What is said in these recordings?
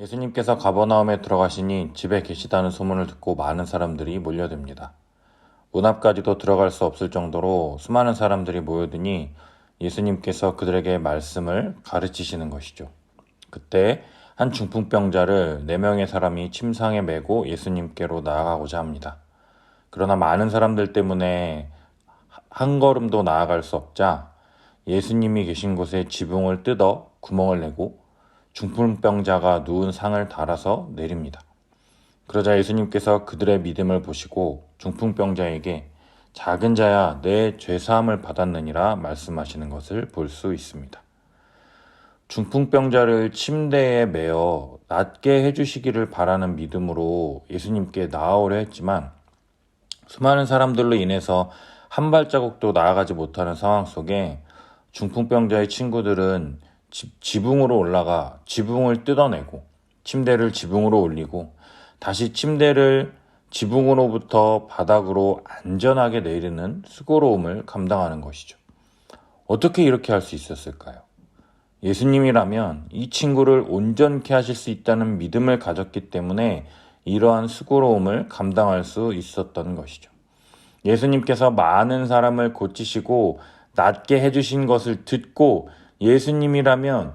예수님께서 가버나움에 들어가시니 집에 계시다는 소문을 듣고 많은 사람들이 몰려듭니다. 문 앞까지도 들어갈 수 없을 정도로 수많은 사람들이 모여드니 예수님께서 그들에게 말씀을 가르치시는 것이죠. 그때 한 중풍병자를 네 명의 사람이 침상에 메고 예수님께로 나아가고자 합니다. 그러나 많은 사람들 때문에 한 걸음도 나아갈 수 없자 예수님이 계신 곳에 지붕을 뜯어 구멍을 내고 중풍병자가 누운 상을 달아서 내립니다. 그러자 예수님께서 그들의 믿음을 보시고 중풍병자에게 작은 자야 내 죄사함을 받았느니라 말씀하시는 것을 볼 수 있습니다. 중풍병자를 침대에 매어 낫게 해주시기를 바라는 믿음으로 예수님께 나아오려 했지만 수많은 사람들로 인해서 한 발자국도 나아가지 못하는 상황 속에 중풍병자의 친구들은 지, 지붕으로 올라가 지붕을 뜯어내고 침대를 지붕으로 올리고 다시 침대를 지붕으로부터 바닥으로 안전하게 내리는 수고로움을 감당하는 것이죠. 어떻게 이렇게 할 수 있었을까요? 예수님이라면 이 친구를 온전케 하실 수 있다는 믿음을 가졌기 때문에 이러한 수고로움을 감당할 수 있었던 것이죠. 예수님께서 많은 사람을 고치시고 낫게 해주신 것을 듣고 예수님이라면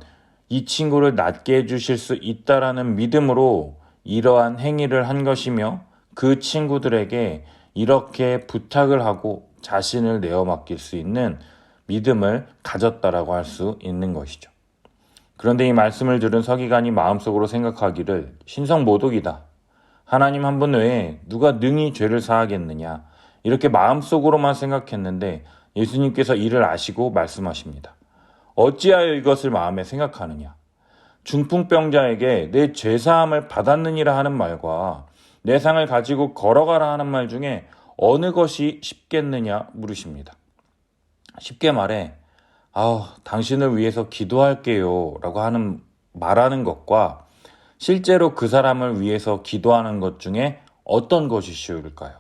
이 친구를 낫게 해주실 수 있다라는 믿음으로 이러한 행위를 한 것이며 그 친구들에게 이렇게 부탁을 하고 자신을 내어 맡길 수 있는 믿음을 가졌다라고 할 수 있는 것이죠. 그런데 이 말씀을 들은 서기관이 마음속으로 생각하기를 신성 모독이다. 하나님 한 분 외에 누가 능히 죄를 사하겠느냐. 이렇게 마음속으로만 생각했는데 예수님께서 이를 아시고 말씀하십니다. 어찌하여 이것을 마음에 생각하느냐? 중풍병자에게 내 죄사함을 받았느니라 하는 말과 내 상을 가지고 걸어가라 하는 말 중에 어느 것이 쉽겠느냐 물으십니다. 쉽게 말해, 아우, 당신을 위해서 기도할게요. 라고 하는, 말하는 것과 실제로 그 사람을 위해서 기도하는 것 중에 어떤 것이 쉬울까요?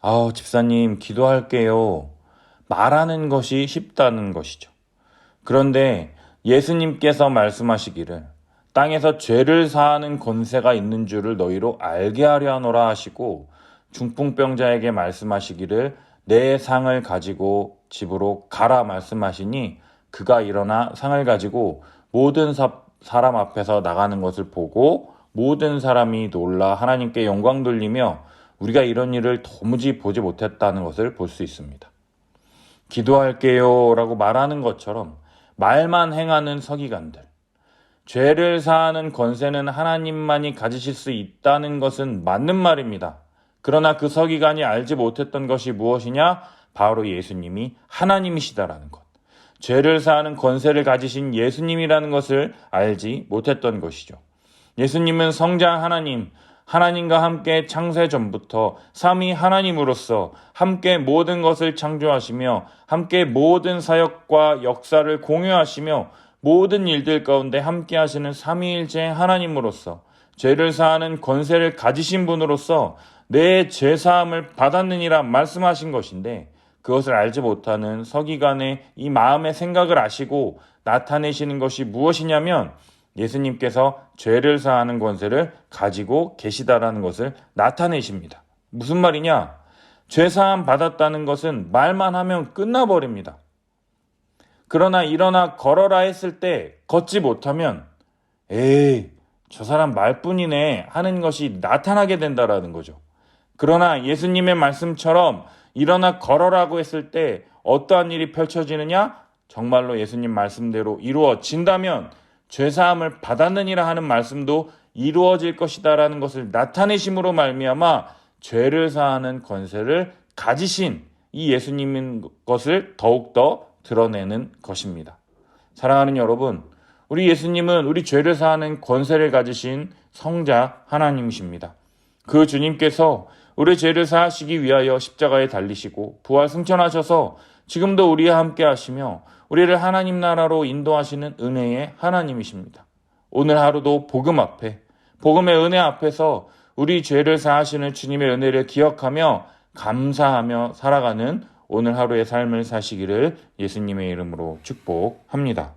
아우, 집사님, 기도할게요. 말하는 것이 쉽다는 것이죠. 그런데 예수님께서 말씀하시기를 땅에서 죄를 사하는 권세가 있는 줄을 너희로 알게 하려 하노라 하시고 중풍병자에게 말씀하시기를 내 상을 가지고 집으로 가라 말씀하시니 그가 일어나 상을 가지고 모든 사, 사람 앞에서 나가는 것을 보고 모든 사람이 놀라 하나님께 영광 돌리며 우리가 이런 일을 도무지 보지 못했다는 것을 볼 수 있습니다. 기도할게요 라고 말하는 것처럼 말만 행하는 서기관들. 죄를 사하는 권세는 하나님만이 가지실 수 있다는 것은 맞는 말입니다. 그러나 그 서기관이 알지 못했던 것이 무엇이냐? 바로 예수님이 하나님이시다라는 것. 죄를 사하는 권세를 가지신 예수님이라는 것을 알지 못했던 것이죠. 예수님은 성자 하나님, 하나님과 함께 창세 전부터 삼위 하나님으로서 함께 모든 것을 창조하시며 함께 모든 사역과 역사를 공유하시며 모든 일들 가운데 함께 하시는 삼위일체 하나님으로서 죄를 사하는 권세를 가지신 분으로서 내 죄 사함을 받았느니라 말씀하신 것인데 그것을 알지 못하는 서기관의 이 마음의 생각을 아시고 나타내시는 것이 무엇이냐면 예수님께서 죄를 사하는 권세를 가지고 계시다라는 것을 나타내십니다. 무슨 말이냐? 죄 사함 받았다는 것은 말만 하면 끝나버립니다. 그러나 일어나 걸어라 했을 때 걷지 못하면 에이, 저 사람 말뿐이네 하는 것이 나타나게 된다라는 거죠. 그러나 예수님의 말씀처럼 일어나 걸어라고 했을 때 어떠한 일이 펼쳐지느냐? 정말로 예수님 말씀대로 이루어진다면 죄사함을 받았느니라 하는 말씀도 이루어질 것이다라는 것을 나타내심으로 말미암아 죄를 사하는 권세를 가지신 이 예수님인 것을 더욱더 드러내는 것입니다. 사랑하는 여러분, 우리 예수님은 우리 죄를 사하는 권세를 가지신 성자 하나님이십니다. 그 주님께서 우리 죄를 사하시기 위하여 십자가에 달리시고 부활 승천하셔서 지금도 우리와 함께 하시며 우리를 하나님 나라로 인도하시는 은혜의 하나님이십니다. 오늘 하루도 복음 앞에, 복음의 은혜 앞에서 우리 죄를 사하시는 주님의 은혜를 기억하며 감사하며 살아가는 오늘 하루의 삶을 사시기를 예수님의 이름으로 축복합니다.